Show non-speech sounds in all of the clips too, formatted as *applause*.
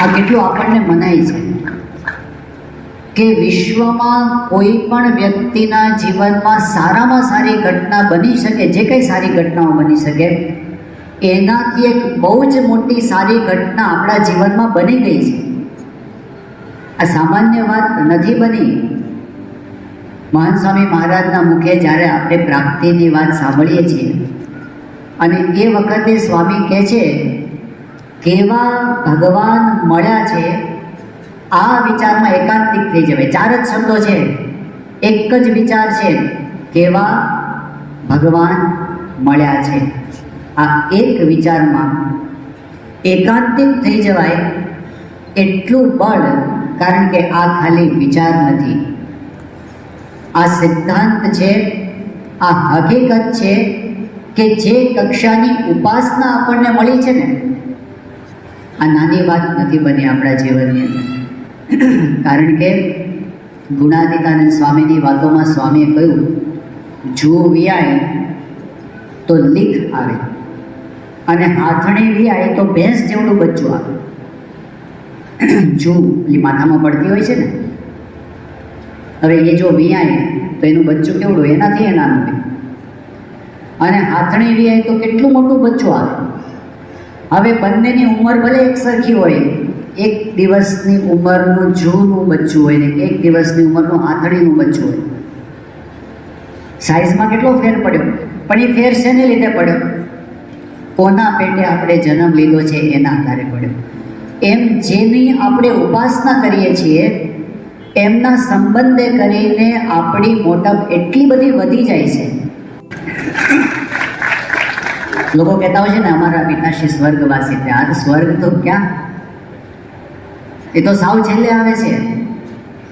આ કેટલું આપણને મનાય છે? કે વિશ્વમાં કોઈ પણ વ્યક્તિના જીવનમાં સારામાં સારી ઘટના બની શકે, જે કંઈ સારી ઘટનાઓ બની શકે, એનાથી એક બહુ જ મોટી સારી ઘટના આપણા જીવનમાં બની ગઈ છે. આ સામાન્ય વાત નથી બની. મહાન સ્વામી મહારાજના મુખે જ્યારે આપણે પ્રાપ્તિની વાત સાંભળીએ છીએ, અને એ વખતે સ્વામી કહે છે કેવા ભગવાન મળ્યા છે? આ વિચારમાં એકાંતિક થઈ જવાય. ચાર જ શબ્દો છે. એક જ વિચાર છે. કેવા ભગવાન મળ્યા છે? આ એક વિચારમાં એકાંતિક થઈ જવાય એટલું બળ, કારણ કે આ ખાલી વિચાર નથી. આ સિદ્ધાંત છે, આ હકીકત છે કે જે કક્ષાની ઉપાસના આપણને મળી છે ને આ નાની વાત નથી બની આપણા જીવનની અંદર. કારણ કે ગુણાતીતાનંદ સ્વામીની વાતોમાં સ્વામીએ કહ્યું, જો વિયાય, તો લીખ આવે અને હાથણી વિયાય, તો ભેંસ જેવડું બચ્ચું આવે. જો પેલી માથામાં પડતી હોય છે ને, હવે એ જો વિયાય, તો એનું બચ્ચું કેવડું, એનાથી એ અને હાથણી વિયાય, તો કેટલું મોટું બચ્ચું આવે? હવે બંનેની ઉંમર ભલે એક સરખી હોય, એક દિવસની ઉંમરનું જૂનું બચ્ચું હોય ને એક દિવસની ઉંમરનું આંધળીનું બચ્ચું હોય. સાઈઝમાં કેટલો ફેર પડ્યો? પણ એ ફેર શેને લીધે પડ્યો? કોના પેટે આપણે જન્મ લીધો છે એના આધારે પડ્યો. એમ જેની આપણે ઉપાસના કરીએ છીએ, એમના સંબંધે કરીને આપણી મોટપ એટલી બધી વધી જાય છે. લોકો કહેતા હોય છે ને, અમારા પિતાશ્રી સ્વર્ગવાસી છે. આ સ્વર્ગ તો ક્યાં? એ તો સાવ છેલ્લે આવે છે.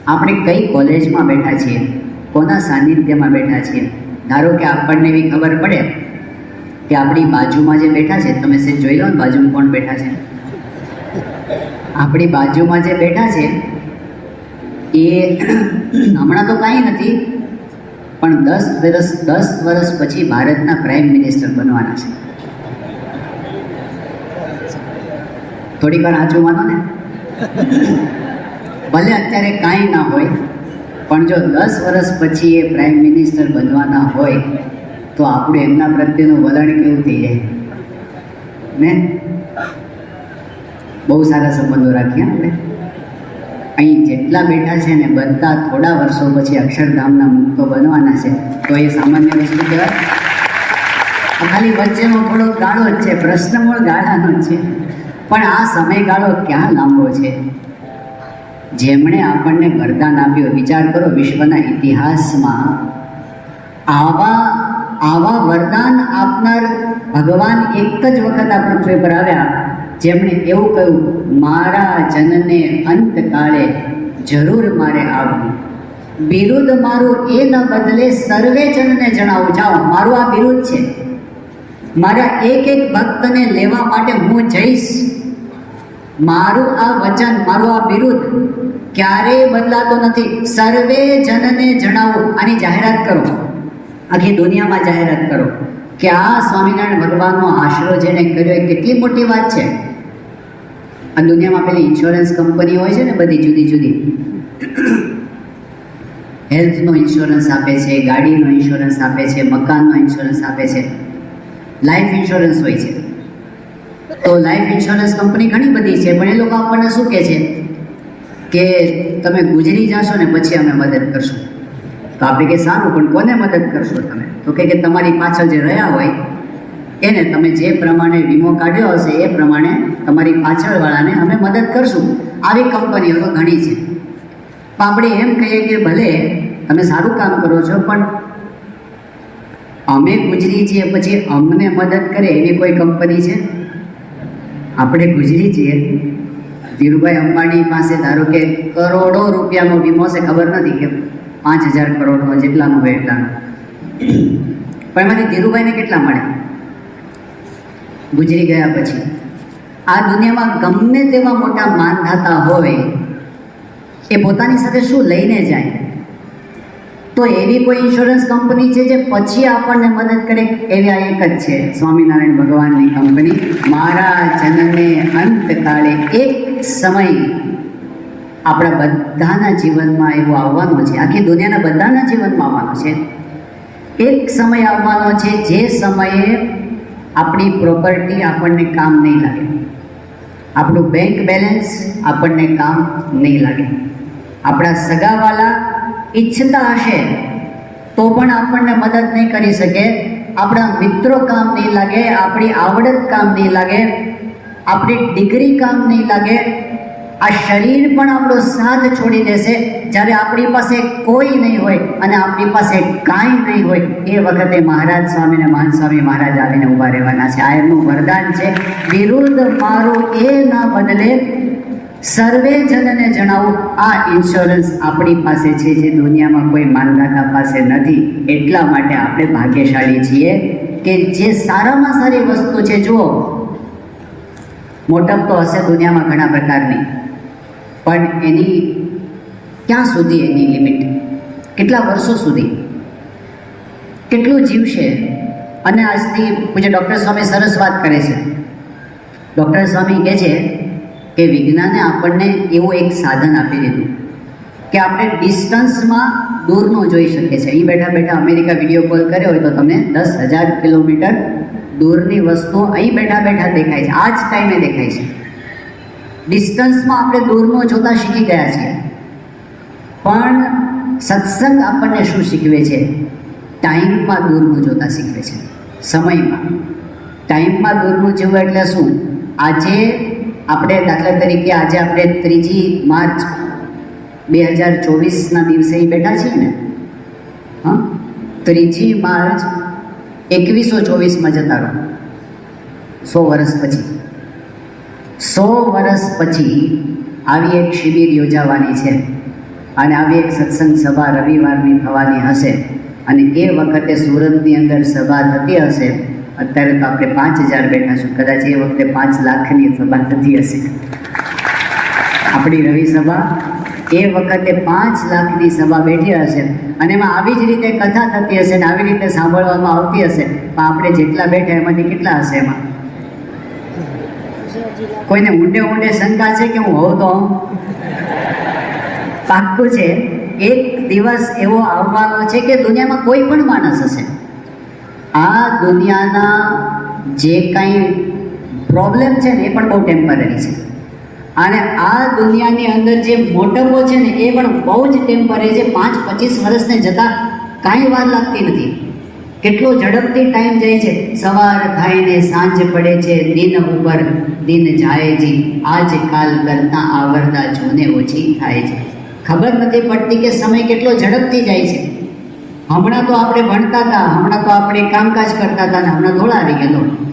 આપણે કઈ કોલેજમાં બેઠા છીએ? કોના સાનિધ્યમાં બેઠા છીએ? ધારો કે આપણને એવી ખબર પડે કે આપણી બાજુમાં જે બેઠા છે, તમે સે જોઈ લો ને, બાજુમાં કોણ બેઠા છે? આપણી બાજુમાં જે બેઠા છે, એ હમણાં તો કાંઈ નથી પણ દસ વર્ષ દસ વર્ષ પછી ભારતના પ્રાઇમ મિનિસ્ટર બનવાના છે. થોડીક વાર આચું માનો ને? *laughs* ભલે અત્યારે કાંઈ ના હોય, પણ જો દસ વર્ષ પછી એ પ્રાઇમ મિનિસ્ટર બનવાના હોય, તો આપણું એમના પ્રત્યેનું વલણ કેવું થઈ જાય? ને? બહુ સારા સંબંધો રાખ્યા આપણે. અહીં જેટલા બેઠા છે ને બધા થોડા વર્ષો પછી અક્ષરધામના મુક્તો બનવાના છે. તો એ સામાન્ય વસ્તુ કહેવાય. ખાલી વચ્ચેનો થોડો ગાળો જ છે પ્રશ્ન મૂળ ગાળાનો જ છે. પણ આ સમયગાળો ક્યાં લાંબો છે? જેમણે આપણને વરદાન આપ્યું, વિચાર કરો વિશ્વના ઇતિહાસમાં આવા આવા વરદાન આપનાર ભગવાન એક જ વખત આ પૃથ્વી પર આવ્યા. જેમણે એવું કહ્યું, મારા જનને અંતકાળે જરૂર મારે આવવું. બિરુદ મારું એ ન બદલે સર્વે જનને જણાવું. જાઓ, મારું આ બિરુદ છે. મારા એક એક ભક્તને લેવા માટે હું જઈશ. મારું આ વચન, મારું આ બિરુદ ક્યારેય બદલાતો નથી. સર્વે જનને જણાવો. આની જાહેરાત કરો. આખી દુનિયામાં જાહેરાત કરો. કે આ સ્વામિનારાયણ ભગવાનનો આશરો જેને કર્યો એ કેટલી મોટી વાત છે? આ દુનિયામાં પેલી ઇન્સ્યોરન્સ કંપની હોય છે ને બધી જુદી જુદી. હેલ્થનો ઇન્સ્યોરન્સ આપે છે, ગાડીનો ઇન્સ્યોરન્સ આપે છે, મકાનનો ઇન્સ્યોરન્સ આપે છે. લાઈફ ઇન્સ્યોરન્સ હોય છે. તો લાઈફ ઇન્સ્યોરન્સ કંપની ઘણી બધી છે, પણ એ લોકો આપણને શું કહે છે? કે તમે ગુજરી જશો ને પછી અમે મદદ કરશું. તો આપણે કે સારું, પણ કોને મદદ કરશો તમે? તો કે તમારી પાછળ જે રહ્યા હોય, એને તમે જે પ્રમાણે વીમો કાઢ્યો હશે, એ પ્રમાણે તમારી પાછળવાળાને અમે મદદ કરશું. આવી કંપનીઓ તો ઘણી છે. પણ આપણે એમ કહીએ કે ભલે તમે સારું કામ કરો છો, પણ અમે ગુજરી છીએ, પછી અમને મદદ કરે એવી કોઈ કંપની છે? આપણે ગુજરી છીએ. ધીરુભાઈ અંબાણી પાસે ધારો કે કરોડો રૂપિયાનો વીમો છે, ખબર નથી કે પાંચ હજાર કરોડનો જેટલાનું હોય એટલાનું. પણ એમાંથી ધીરુભાઈને કેટલા મળે? ગુજરી ગયા પછી. આ દુનિયામાં ગમે તેવા મોટા માનધાતા હોય, એ પોતાની સાથે શું લઈને જાય? તો એવી કોઈ ઇન્સ્યોરન્સ કંપની છે જે પછી આપણને મદદ કરે? એવી આ એક જ છે. સ્વામિનારાયણ ભગવાનની કંપની મારા જન્મે અંતકાળે એક સમય આપણા બધાના જીવનમાં એવું આવવાનો છે. આખી દુનિયાના બધાના જીવનમાં આવવાનો છે. એક સમય આવવાનો છે જે સમયે આપણી પ્રોપર્ટી આપણને કામ નહીં લાગે. આપણું બેંક બેલેન્સ આપણને કામ નહીં લાગે. આપણા સગાવાલા ઈચ્છતા હશે તો પણ આપણને મદદ નહીં કરી શકે. આપણા મિત્રો કામ નહીં લાગે, આપણી આવડત કામ નહીં લાગે, આપણી ડિગ્રી કામ નહીં લાગે આ શરીર પણ આપણો સાથ છોડી દેશે. જ્યારે આપણી પાસે કોઈ નહીં હોય અને આપણી પાસે કાંઈ નહીં હોય, એ વખતે મહારાજ સ્વામી અને મહાન સ્વામી મહારાજ આવીને ઊભા રહેવાના છે. આ એમનું વરદાન છે. વિરુદ્ધ મારું એ ના બદલે સર્વે જનને જણાવું, આ ઇન્સ્યોરન્સ આપણી પાસે છે જે દુનિયામાં કોઈ માનદાતા પાસે નથી. એટલા માટે આપણે ભાગ્યશાળી છીએ કે જે સારામાં સારી વસ્તુ છે, જુઓ. મોટપ તો હશે દુનિયામાં ઘણા પ્રકારની. પણ એની ક્યાં સુધી એની લિમિટ? કેટલા વર્ષો સુધી? કેટલું જીવશે? અને આજથી પૂજ્ય ડૉક્ટર સ્વામી સરસ વાત કરે છે. ડૉક્ટર સ્વામી કહે છે કે વિજ્ઞાને આપણને એવું એક સાધન આપી દીધું કે આપણે ડિસ્ટન્સમાં દૂરનું જોઈ શકીએ છીએ. અહીં બેઠા બેઠા અમેરિકા વીડિયો કોલ કર્યો હોય તો તમને દસ હજાર કિલોમીટર દૂરની વસ્તુઓ અહીં બેઠા બેઠા દેખાય છે. આ જ ટાઈમે દેખાય છે. ડિસ્ટન્સમાં આપણે દૂરનું જોતા શીખી ગયા છીએ. પણ સત્સંગ આપણને શું શીખવે છે? ટાઈમમાં દૂરનું જોતા શીખવે છે. સમયમાં. ટાઈમમાં દૂરનું જોવું એટલે શું? આજે આપણે દાખલા તરીકે આજે આપણે ત્રીજી માર્ચ બે હજાર ચોવીસના દિવસે બેઠા છીએ ને? હા? ત્રીજી માર્ચ એકવીસો ચોવીસમાં જતા રહો. સો વર્ષ પછી. સો વર્ષ પછી આવી એક શિબિર યોજાવાની છે. અને આવી એક સત્સંગ સભા રવિવારની થવાની હશે. અને એ વખતે સુરતની અંદર સભા થતી હશે. અત્યારે તો આપણે પાંચ હજાર બેઠા છું. કદાચ એ વખતે પાંચ લાખની સભા થતી હશે. આપણી રવિ સભા એ વખતે પાંચ લાખની સભા બેઠી હશે. અને એમાં આવી જ રીતે કથા થતી હશે ને આવી રીતે સાંભળવામાં આવતી હશે. પણ આપણે જેટલા બેઠા એમાંથી કેટલા હશે એમાં? કોઈને ઊંડે ઊંડે શંકા છે કે હું હોઉં તો? પાક્કું છે. એક દિવસ એવો આવવાનો છે કે દુનિયામાં કોઈ પણ માણસ હશે. આ દુનિયાના જે કાંઈ પ્રોબ્લેમ છે ને એ પણ બહુ ટેમ્પરરી છે. અને આ દુનિયાની અંદર જે મોટપો છે ને એ પણ બહુ જ ટેમ્પરરી છે. પાંચ પચીસ વર્ષને જતાં કાંઈ વાર લાગતી નથી. કેટલો ઝડપથી ટાઈમ જાય છે? સવાર થાય ને સાંજ પડે છે, દિન ઉપર દિન જાય જી આજ કાલ કરતા આવરતા જોને ઓછી થાય છે. ખબર નથી પડતી કે સમય કેટલો ઝડપથી જાય છે. હમણાં તો આપણે ભણતા હતા, હમણાં તો આપણે કામકાજ કરતા હતા ને હમણાં થોડા આવી ગયેલો.